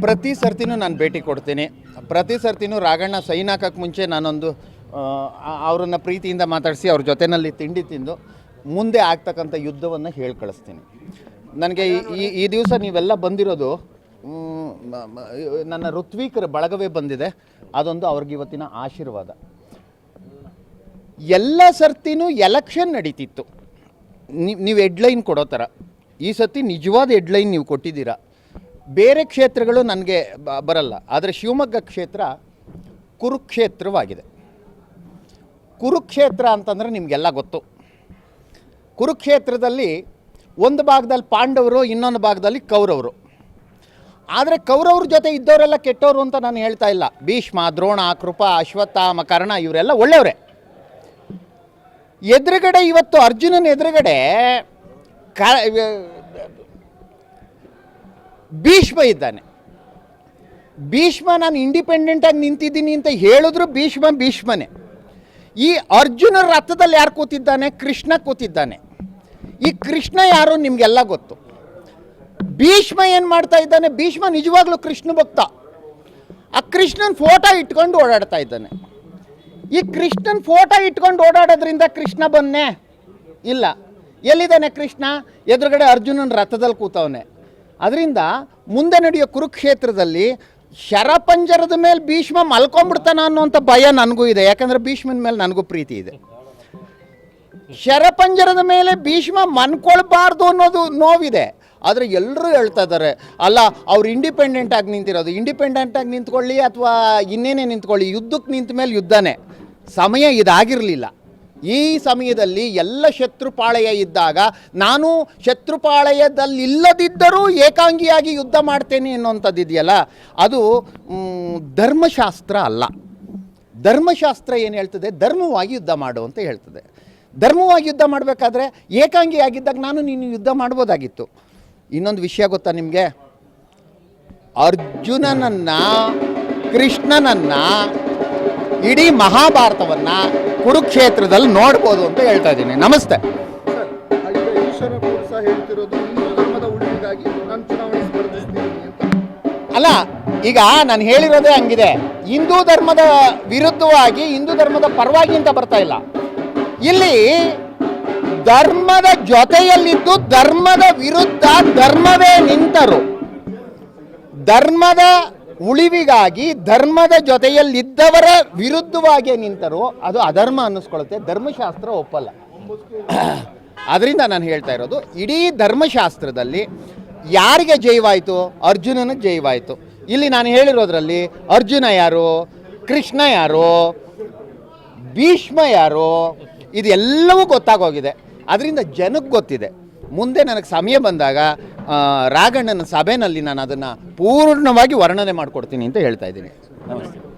ಪ್ರತಿ ಸರ್ತಿನೂ ನಾನು ಭೇಟಿ ಕೊಡ್ತೀನಿ. ಪ್ರತಿ ಸರ್ತಿನೂ ರಾಘಣ್ಣ ಸೈನ್ ಹಾಕೋಕ್ಕೆ ಮುಂಚೆ ನಾನೊಂದು ಅವರನ್ನು ಪ್ರೀತಿಯಿಂದ ಮಾತಾಡಿಸಿ ಅವ್ರ ಜೊತೆನಲ್ಲಿ ತಿಂಡಿ ತಿಂದು ಮುಂದೆ ಆಗ್ತಕ್ಕಂಥ ಯುದ್ಧವನ್ನು ಹೇಳಿ ಕಳಿಸ್ತೀನಿ ನನಗೆ ಈ- ಈ ದಿವಸ ನೀವೆಲ್ಲ ಬಂದಿರೋದು ನನ್ನ ಋತ್ವೀಕರ ಬಳಗವೇ ಬಂದಿದೆ. ಅದೊಂದು ಅವ್ರಿಗೆ ಇವತ್ತಿನ ಆಶೀರ್ವಾದ. ಎಲ್ಲ ಸರ್ತಿನೂ ಎಲೆಕ್ಷನ್ ನಡೀತಿತ್ತು. ನೀವು ಹೆಡ್ಲೈನ್ ಕೊಡೋ ಥರ. ಈ ಸರ್ತಿ ನಿಜವಾದ ಹೆಡ್ಲೈನ್ ನೀವು ಕೊಟ್ಟಿದ್ದೀರಾ? ಬೇರೆ ಕ್ಷೇತ್ರಗಳು ನನಗೆ ಬರಲ್ಲ. ಆದರೆ ಶಿವಮೊಗ್ಗ ಕ್ಷೇತ್ರ ಕುರುಕ್ಷೇತ್ರವಾಗಿದೆ. ಕುರುಕ್ಷೇತ್ರ ಅಂತಂದರೆ ನಿಮಗೆಲ್ಲ ಗೊತ್ತು. ಕುರುಕ್ಷೇತ್ರದಲ್ಲಿ ಒಂದು ಭಾಗದಲ್ಲಿ ಪಾಂಡವರು, ಇನ್ನೊಂದು ಭಾಗದಲ್ಲಿ ಕೌರವರು. ಆದರೆ ಕೌರವ್ರ ಜೊತೆ ಇದ್ದವರೆಲ್ಲ ಕೆಟ್ಟವರು ಅಂತ ನಾನು ಹೇಳ್ತಾ ಇಲ್ಲ. ಭೀಷ್ಮ, ದ್ರೋಣ, ಕೃಪ, ಅಶ್ವತ್ಥಾಮ, ಕರ್ಣ ಇವರೆಲ್ಲ ಒಳ್ಳೆಯವರೇ. ಎದುರುಗಡೆ ಇವತ್ತು ಅರ್ಜುನನ ಎದುರುಗಡೆ ಕ ಭೀಷ್ಮ ಇದ್ದಾನೆ. ಭೀಷ್ಮ, ನಾನು ಇಂಡಿಪೆಂಡೆಂಟಾಗಿ ನಿಂತಿದ್ದೀನಿ ಅಂತ ಹೇಳಿದ್ರು ಭೀಷ್ಮ ಭೀಷ್ಮನೇ. ಈ ಅರ್ಜುನ ರಥದಲ್ಲಿ ಯಾರು ಕೂತಿದ್ದಾನೆ? ಕೃಷ್ಣ ಕೂತಿದ್ದಾನೆ. ಈ ಕೃಷ್ಣ ಯಾರು ನಿಮಗೆಲ್ಲ ಗೊತ್ತು. ಭೀಷ್ಮ ಏನು ಮಾಡ್ತಾ ಇದ್ದಾನೆ? ಭೀಷ್ಮ ನಿಜವಾಗ್ಲೂ ಕೃಷ್ಣ ಭಕ್ತ. ಆ ಕೃಷ್ಣನ ಫೋಟೋ ಇಟ್ಕೊಂಡು ಓಡಾಡ್ತಾ ಇದ್ದಾನೆ. ಈ ಕೃಷ್ಣನ ಫೋಟೋ ಇಟ್ಕೊಂಡು ಓಡಾಡೋದ್ರಿಂದ ಕೃಷ್ಣ ಬನ್ನೆ ಇಲ್ಲ. ಎಲ್ಲಿದ್ದಾನೆ ಕೃಷ್ಣ? ಎದುರುಗಡೆ ಅರ್ಜುನನ ರಥದಲ್ಲಿ ಕೂತವನೆ. ಅದರಿಂದ ಮುಂದೆ ನಡೆಯೋ ಕುರುಕ್ಷೇತ್ರದಲ್ಲಿ ಶರಪಂಜರದ ಮೇಲೆ ಭೀಷ್ಮ ಮಲ್ಕೊಂಡ್ಬಿಡ್ತಾನ ಅನ್ನುವಂಥ ಭಯ ನನಗೂ ಇದೆ. ಯಾಕಂದರೆ ಭೀಷ್ಮನ ಮೇಲೆ ನನಗೂ ಪ್ರೀತಿ ಇದೆ. ಶರಪಂಜರದ ಮೇಲೆ ಭೀಷ್ಮ ಮನ್ಕೊಳ್ಬಾರ್ದು ಅನ್ನೋದು ನೋವಿದೆ. ಆದರೆ ಎಲ್ಲರೂ ಹೇಳ್ತಾ ಇದ್ದಾರೆ, ಅಲ್ಲ, ಅವ್ರು ಇಂಡಿಪೆಂಡೆಂಟ್ ಆಗಿ ನಿಂತಿರೋದು. ಇಂಡಿಪೆಂಡೆಂಟ್ ಆಗಿ ನಿಂತ್ಕೊಳ್ಳಿ ಅಥವಾ ಇನ್ನೇನೇ ನಿಂತ್ಕೊಳ್ಳಿ. ಯುದ್ಧಕ್ಕೆ ನಿಂತ ಮೇಲೆ ಯುದ್ಧನೇ. ಸಮಯ ಇದಾಗಿರಲಿಲ್ಲ. ಈ ಸಮಯದಲ್ಲಿ ಎಲ್ಲ ಶತ್ರುಪಾಳೆಯ ಇದ್ದಾಗ ನಾನು ಶತ್ರುಪಾಳಯದಲ್ಲಿಲ್ಲದಿದ್ದರೂ ಏಕಾಂಗಿಯಾಗಿ ಯುದ್ಧ ಮಾಡ್ತೇನೆ ಅನ್ನೋಂಥದ್ದು ಇದೆಯಲ್ಲ ಅದು ಧರ್ಮಶಾಸ್ತ್ರ ಅಲ್ಲ. ಧರ್ಮಶಾಸ್ತ್ರ ಏನು ಹೇಳ್ತದೆ? ಧರ್ಮವಾಗಿ ಯುದ್ಧ ಮಾಡು ಅಂತ ಹೇಳ್ತದೆ. ಧರ್ಮವಾಗಿ ಯುದ್ಧ ಮಾಡಬೇಕಾದ್ರೆ ಏಕಾಂಗಿಯಾಗಿದ್ದಾಗ ನಾನು ನೀನು ಯುದ್ಧ ಮಾಡ್ಬೋದಾಗಿತ್ತು. ಇನ್ನೊಂದು ವಿಷಯ ಗೊತ್ತಾ ನಿಮಗೆ? ಅರ್ಜುನನನ್ನ, ಕೃಷ್ಣನನ್ನು, ಇಡೀ ಮಹಾಭಾರತವನ್ನ ಕುರುಕ್ಷೇತ್ರದಲ್ಲಿ ನೋಡ್ಬೋದು ಅಂತ ಹೇಳ್ತಾ ಇದ್ದೀನಿ. ನಮಸ್ತೆ. ಅಲ್ಲ, ಈಗ ನಾನು ಹೇಳಿರೋದೇ ಹಂಗಿದೆ. ಹಿಂದೂ ಧರ್ಮದ ವಿರುದ್ಧವಾಗಿ, ಹಿಂದೂ ಧರ್ಮದ ಪರವಾಗಿ ಅಂತ ಬರ್ತಾ ಇಲ್ಲ. ಇಲ್ಲಿ ಧರ್ಮದ ಜೊತೆಯಲ್ಲಿದ್ದು ಧರ್ಮದ ವಿರುದ್ಧ ಧರ್ಮವೇ ನಿಂತರು. ಧರ್ಮದ ಉಳಿವಿಗಾಗಿ ಧರ್ಮದ ಜೊತೆಯಲ್ಲಿದ್ದವರ ವಿರುದ್ಧವಾಗಿ ನಿಂತರು ಅದು ಅಧರ್ಮ ಅನ್ನಿಸ್ಕೊಳ್ಳುತ್ತೆ. ಧರ್ಮಶಾಸ್ತ್ರ ಒಪ್ಪಲ್ಲ. ಅದರಿಂದ ನಾನು ಹೇಳ್ತಾ ಇರೋದು, ಇಡೀ ಧರ್ಮಶಾಸ್ತ್ರದಲ್ಲಿ ಯಾರಿಗೆ ಜೈವಾಯಿತು ಅರ್ಜುನನ ಜೈವಾಯಿತು ಇಲ್ಲಿ ನಾನು ಹೇಳಿರೋದ್ರಲ್ಲಿ ಅರ್ಜುನ ಯಾರು? ಕೃಷ್ಣ ಯಾರು? ಭೀಷ್ಮ ಯಾರು? ಇದೆಲ್ಲವೂ ಗೊತ್ತಾಗೋಗಿದೆ. ಅದರಿಂದ ಜನಕ್ಕೆ ಗೊತ್ತಿದೆ. ಮುಂದೆ ನನಗೆ ಸಮಯ ಬಂದಾಗ ರಾಗಣ್ಣನ ಸಭೆಯಲ್ಲಿ ನಾನು ಅದನ್ನು ಪೂರ್ಣವಾಗಿ ವರ್ಣನೆ ಮಾಡಿಕೊಡ್ತೀನಿ ಅಂತ ಹೇಳ್ತಾ ಇದ್ದೀನಿ. ನಮಸ್ತೆ.